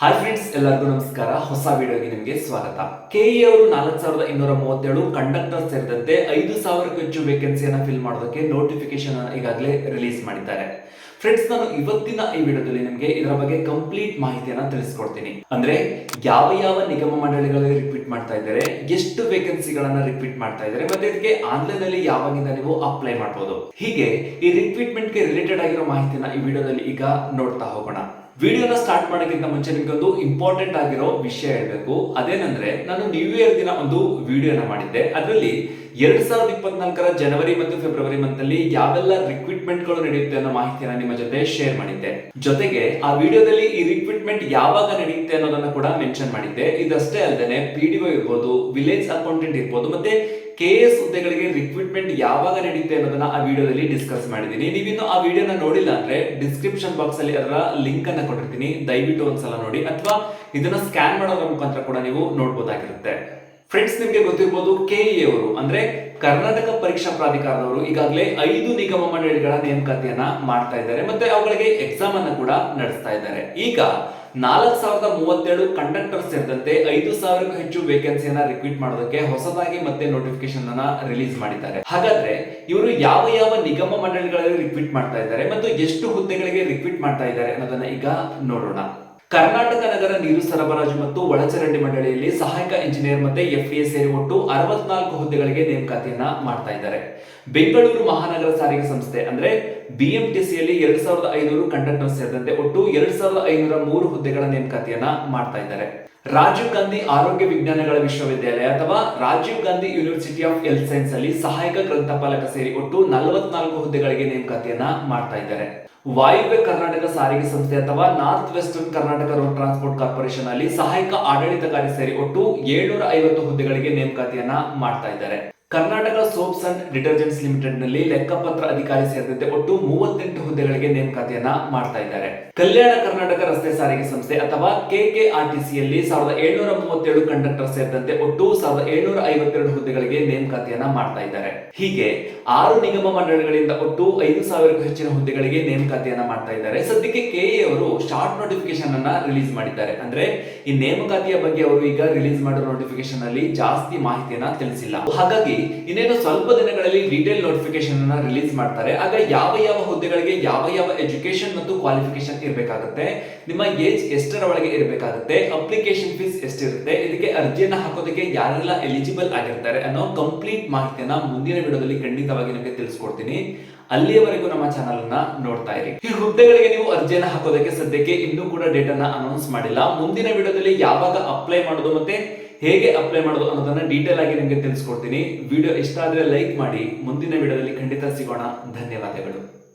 Hi friends ಎಲ್ಲರಿಗೂ ನಮಸ್ಕಾರ. ಹೊಸ ವಿಡಿಯೋಗೆ ನಿಮಗೆ ಸ್ವಾಗತ. ಇ ಅವರು ನಾಲ್ಕು ಸಾವಿರದ ಇನ್ನೂರ ಮೂವತ್ತೇಳು ಕಂಡಕ್ಟರ್ ಸೇರಿದಂತೆ ಐದು ಸಾವಿರಕ್ಕೂ ಹೆಚ್ಚು ವೇಕೆನ್ಸಿಯನ್ನು ಫಿಲ್ ಮಾಡೋದಕ್ಕೆ ನೋಟಿಫಿಕೇಶನ್ ಈಗಾಗಲೇ ರಿಲೀಸ್ ಮಾಡಿದ್ದಾರೆ. ಫ್ರೆಂಡ್ಸ್ ನಾನು ಇವತ್ತಿನ ಈ ವಿಡಿಯೋದಲ್ಲಿ ನಿಮಗೆ ಇದರ ಬಗ್ಗೆ ಕಂಪ್ಲೀಟ್ ಮಾಹಿತಿಯನ್ನ ತಿಳಿಸ್ಕೊಡ್ತೀನಿ. ಅಂದ್ರೆ ಯಾವ ಯಾವ ನಿಗಮ ಮಂಡಳಿಗಳಲ್ಲಿ ರಿಪೀಟ್ ಮಾಡ್ತಾ ಇದ್ದಾರೆ, ಎಷ್ಟು ವೇಕೆನ್ಸಿಗಳನ್ನ ರಿಪೀಟ್ ಮಾಡ್ತಾ ಇದ್ದಾರೆ, ಮತ್ತೆ ಇದಕ್ಕೆ ಆನ್ಲೈನ್ ಅಲ್ಲಿ ಯಾವಾಗಿಂದ ನೀವು ಅಪ್ಲೈ ಮಾಡಬಹುದು ಹೀಗೆ ಈ ರಿಕ್ರೂಟ್ಮೆಂಟ್ಗೆ ರಿಲೇಟೆಡ್ ಆಗಿರೋ ಮಾಹಿತಿನ ಈ ವಿಡಿಯೋದಲ್ಲಿ ಈಗ ನೋಡ್ತಾ ಹೋಗೋಣ. ವಿಡಿಯೋನ ಸ್ಟಾರ್ಟ್ ಮಾಡೋಕ್ಕಿಂತ ಮುಂಚೆ ನಿಮ್ಗೆ ಒಂದು ಇಂಪಾರ್ಟೆಂಟ್ ಆಗಿರೋ ವಿಷಯ ಹೇಳಬೇಕು. ಅದೇನಂದ್ರೆ, ನಾನು ನ್ಯೂ ಇಯರ್ ದಿನ ಒಂದು ವಿಡಿಯೋನ ಮಾಡಿದ್ದೆ. ಅದರಲ್ಲಿ ಎರಡ್ ಸಾವಿರದ ಇಪ್ಪತ್ನಾಲ್ಕರ ಜನವರಿ ಮತ್ತು ಫೆಬ್ರವರಿ ಮಂತ್ ಅಲ್ಲಿ ಯಾವೆಲ್ಲ ರಿಕ್ವಿಟ್ಮೆಂಟ್ಗಳು ನಡೆಯುತ್ತೆ ಅನ್ನೋ ಮಾಹಿತಿಯನ್ನ ನಿಮ್ಮ ಜೊತೆ ಶೇರ್ ಮಾಡಿದ್ದೆ. ಜೊತೆಗೆ ಆ ವಿಡಿಯೋದಲ್ಲಿ ಈ ರಿಕ್ವಿಟ್ಮೆಂಟ್ ಯಾವಾಗ ನಡೆಯುತ್ತೆ ಅನ್ನೋದನ್ನ ಕೂಡ ಮೆನ್ಷನ್ ಮಾಡಿದ್ದೆ. ಇದಷ್ಟೇ ಅಲ್ಲದೆ ಪಿ ಡಿ ಇರ್ಬೋದು ವಿಲೇಜ್ ಅಕೌಂಟೆಂಟ್ ಇರ್ಬೋದು, ಮತ್ತೆ ಕೆ ಎಸ್ ಹುದ್ದೆಗಳಿಗೆ ರಿಕ್ರೂಟ್ಮೆಂಟ್ ಯಾವಾಗ ನಡೆಯುತ್ತೆ ಅನ್ನೋದನ್ನ ಆ ವಿಡಿಯೋದಲ್ಲಿ ಡಿಸ್ಕಸ್ ಮಾಡಿದ್ದೀನಿ. ನೀವಿನ್ನು ಆ ವಿಡಿಯೋನ ನೋಡಿಲ್ಲ ಅಂದ್ರೆ ಡಿಸ್ಕ್ರಿಪ್ಷನ್ ಬಾಕ್ಸ್ ಅಲ್ಲಿ ಅದರ ಲಿಂಕ್ ಅನ್ನ ಕೊಟ್ಟಿರ್ತೀನಿ. ದಯವಿಟ್ಟು ಒಂದ್ಸಲ ನೋಡಿ ಅಥವಾ ಇದನ್ನ ಸ್ಕ್ಯಾನ್ ಮಾಡೋದ್ರ ಮುಖಾಂತರ ಕೂಡ ನೀವು ನೋಡ್ಬೋದಾಗಿರುತ್ತೆ. ಫ್ರೆಂಡ್ಸ್ ನಿಮ್ಗೆ ಗೊತ್ತಿರ್ಬೋದು ಕೆ ಎ ಅವರು, ಅಂದ್ರೆ ಕರ್ನಾಟಕ ಪರೀಕ್ಷಾ ಪ್ರಾಧಿಕಾರದವರು ಈಗಾಗಲೇ ಐದು ನಿಗಮ ಮಂಡಳಿಗಳ ನೇಮಕಾತಿಯನ್ನ ಮಾಡ್ತಾ ಇದ್ದಾರೆ. ಮತ್ತೆ ಅವುಗಳಿಗೆ ಎಕ್ಸಾಮ್ ಅನ್ನ ಕೂಡ ನಡೆಸ್ತಾ ಇದ್ದಾರೆ. ಈಗ ನಾಲ್ಕು ಸಾವಿರದ ಮೂವತ್ತೇಳು ಕಂಡಕ್ಟರ್ ಸೇರಿದಂತೆ ಐದು ಸಾವಿರಕ್ಕೂ ಹೆಚ್ಚು ವೇಕೆನ್ಸಿಯನ್ನ ರಿಕ್ರೂಟ್ ಮಾಡೋದಕ್ಕೆ ಹೊಸದಾಗಿ ಮತ್ತೆ ನೋಟಿಫಿಕೇಶನ್ ಅನ್ನ ರಿಲೀಸ್ ಮಾಡಿದ್ದಾರೆ. ಹಾಗಾದ್ರೆ ಇವರು ಯಾವ ಯಾವ ನಿಗಮ ಮಂಡಳಿಗಳಲ್ಲಿ ರಿಕ್ರೂಟ್ ಮಾಡ್ತಾ ಇದ್ದಾರೆ ಮತ್ತು ಎಷ್ಟು ಹುದ್ದೆಗಳಿಗೆ ರಿಕ್ರೂಟ್ ಮಾಡ್ತಾ ಇದ್ದಾರೆ ಅನ್ನೋದನ್ನ ಈಗ ನೋಡೋಣ. ಕರ್ನಾಟಕ ನಗರ ನೀರು ಸರಬರಾಜು ಮತ್ತು ಒಳಚರಂಡಿ ಮಂಡಳಿಯಲ್ಲಿ ಸಹಾಯಕ ಇಂಜಿನಿಯರ್ ಮತ್ತೆ ಎಫ್ ಸೇರಿ ಒಟ್ಟು ಅರವತ್ನಾಲ್ಕು ಹುದ್ದೆಗಳಿಗೆ ನೇಮಕಾತಿಯನ್ನ ಮಾಡ್ತಾ ಇದ್ದಾರೆ. ಬೆಂಗಳೂರು ಮಹಾನಗರ ಸಾರಿಗೆ ಸಂಸ್ಥೆ ಅಂದ್ರೆ ಬಿಎಂಟಿಸಿಯಲ್ಲಿ ಎರಡ್ ಸಾವಿರದ ಐನೂರು ಕಂಡಕ್ಟರ್ ಸೇರಿದಂತೆ ಒಟ್ಟು ಎರಡ್ ಸಾವಿರದ ಐನೂರ ಮೂರು ಹುದ್ದೆಗಳ ನೇಮಕಾತಿಯನ್ನ ಮಾಡ್ತಾ ಇದ್ದಾರೆ. ರಾಜೀವ್ ಗಾಂಧಿ ಆರೋಗ್ಯ ವಿಜ್ಞಾನಗಳ ವಿಶ್ವವಿದ್ಯಾಲಯ ಅಥವಾ Rajiv Gandhi university of health science ಅಲ್ಲಿ ಸಹಾಯಕ ಗ್ರಂಥಪಾಲಕ ಸೇರಿ ಒಟ್ಟು ನಲವತ್ನಾಲ್ಕು ಹುದ್ದೆಗಳಿಗೆ ನೇಮಕಾತಿಯನ್ನ ಮಾಡ್ತಾ ಇದ್ದಾರೆ. ವಾಯುವ್ಯ ಕರ್ನಾಟಕ ಸಾರಿಗೆ ಸಂಸ್ಥೆ ಅಥವಾ north western Karnataka road transport corporation ಅಲ್ಲಿ ಸಹಾಯಕ ಆಡಳಿತಕಾರಿ ಸೇರಿ ಒಟ್ಟು ಏಳ್ನೂರ ಐವತ್ತು ಹುದ್ದೆಗಳಿಗೆ ನೇಮಕಾತಿಯನ್ನ ಮಾಡ್ತಾ ಇದ್ದಾರೆ. ಕರ್ನಾಟಕ ಸೋಪ್ಸ್ ಅಂಡ್ ಡಿಟರ್ಜೆಂಟ್ಸ್ ಲಿಮಿಟೆಡ್ನಲ್ಲಿ ಲೆಕ್ಕಪತ್ರ ಅಧಿಕಾರಿ ಸೇರಿದಂತೆ ಒಟ್ಟು ಮೂವತ್ತೆಂಟು ಹುದ್ದೆಗಳಿಗೆ ನೇಮಕಾತಿಯನ್ನ ಮಾಡ್ತಾ ಇದ್ದಾರೆ. ಕಲ್ಯಾಣ ಕರ್ನಾಟಕ ರಸ್ತೆ ಸಾರಿಗೆ ಸಂಸ್ಥೆ ಅಥವಾ ಕೆಕೆಆರ್ಟಿಸಿಯಲ್ಲಿ ಸಾವಿರದ ಏಳ್ನೂರ ಮೂವತ್ತೇಳು ಕಂಡಕ್ಟರ್ ಸೇರಿದಂತೆ ಒಟ್ಟು ಸಾವಿರದ ಏಳ್ನೂರ ಐವತ್ತೆರಡು ಹುದ್ದೆಗಳಿಗೆ ನೇಮಕಾತಿಯನ್ನ ಮಾಡ್ತಾ ಇದ್ದಾರೆ. ಹೀಗೆ ಆರು ನಿಗಮ ಮಂಡಳಿಗಳಿಂದ ಒಟ್ಟು ಐದು ಸಾವಿರಕ್ಕೂ ಹೆಚ್ಚಿನ ಹುದ್ದೆಗಳಿಗೆ ನೇಮಕಾತಿಯನ್ನ ಮಾಡ್ತಾ ಇದ್ದಾರೆ. ಸದ್ಯಕ್ಕೆ ಕೆಎ ಅವರು ಶಾರ್ಟ್ ನೋಟಿಫಿಕೇಶನ್ ಅನ್ನ ರಿಲೀಸ್ ಮಾಡಿದ್ದಾರೆ. ಅಂದ್ರೆ ಈ ನೇಮಕಾತಿಯ ಬಗ್ಗೆ ಅವರು ಈಗ ರಿಲೀಸ್ ಮಾಡಿರೋ ನೋಟಿಫಿಕೇಶನ್ ಅಲ್ಲಿ ಜಾಸ್ತಿ ಮಾಹಿತಿಯನ್ನ ತಿಳಿಸಿಲ್ಲ. ಇನ್ನೇನು ಸ್ವಲ್ಪ ದಿನಗಳಲ್ಲಿ ಡೀಟೇಲ್ ನೋಟಿಫಿಕೇಶನ್ ಅನ್ನ ರಿಲೀಸ್ ಮಾಡ್ತಾರೆ. ಆಗ ಯಾವ ಯಾವ ಹುದ್ದೆಗಳಿಗೆ ಯಾವ ಯಾವ ಎಜುಕೇಶನ್ ಮತ್ತು ಕ್ವಾಲಿಫಿಕೇಶನ್ ಇರಬೇಕಾಗುತ್ತೆ, ನಿಮ್ಮ ಏಜ್ ಎಷ್ಟರ ಒಳಗೆ ಇರಬೇಕಾಗುತ್ತೆ ಅಪ್ಲಿಕೇಶನ್ ಫೀಸ್ ಎಷ್ಟಿರುತ್ತೆ, ಇದಕ್ಕೆ ಅರ್ಜಿಯನ್ನ ಹಾಕೋದಕ್ಕೆ ಯಾರೆಲ್ಲ ಎಲಿಜಿಬಲ್ ಆಗಿರ್ತಾರೆ ಅನ್ನೋ ಕಂಪ್ಲೀಟ್ ಮಾಹಿತಿಯನ್ನ ಮುಂದಿನ ವಿಡಿಯೋದಲ್ಲಿ ಖಂಡಿತವಾಗಿ ನಿಮಗೆ ತಿಳಿಸ್ಕೊಡ್ತೀನಿ. ಅಲ್ಲಿಯವರೆಗೂ ನಮ್ಮ ಚಾನಲ್ ಅನ್ನ ನೋಡ್ತಾ ಇರಿ. ಈ ಹುದ್ದೆಗಳಿಗೆ ನೀವು ಅರ್ಜಿಯನ್ನ ಹಾಕೋದಕ್ಕೆ ಸದ್ಯಕ್ಕೆ ಇನ್ನೂ ಕೂಡ ಡೇಟ್ ಅನ್ನ ಅನೌನ್ಸ್ ಮಾಡಿಲ್ಲ. ಮುಂದಿನ ವಿಡಿಯೋದಲ್ಲಿ ಯಾವಾಗ ಅಪ್ಲೈ ಮಾಡೋದು ಮತ್ತೆ ಹೇಗೆ ಅಪ್ಲೈ ಮಾಡೋದು ಅನ್ನೋದನ್ನ ಡೀಟೇಲ್ ಆಗಿ ನಿಮಗೆ ತಿಳಿಸ್ಕೊಡ್ತೀನಿ. ವಿಡಿಯೋ ಇಷ್ಟ ಆದ್ರೆ ಲೈಕ್ ಮಾಡಿ. ಮುಂದಿನ ವಿಡಿಯೋದಲ್ಲಿ ಖಂಡಿತ ಸಿಗೋಣ. ಧನ್ಯವಾದಗಳು.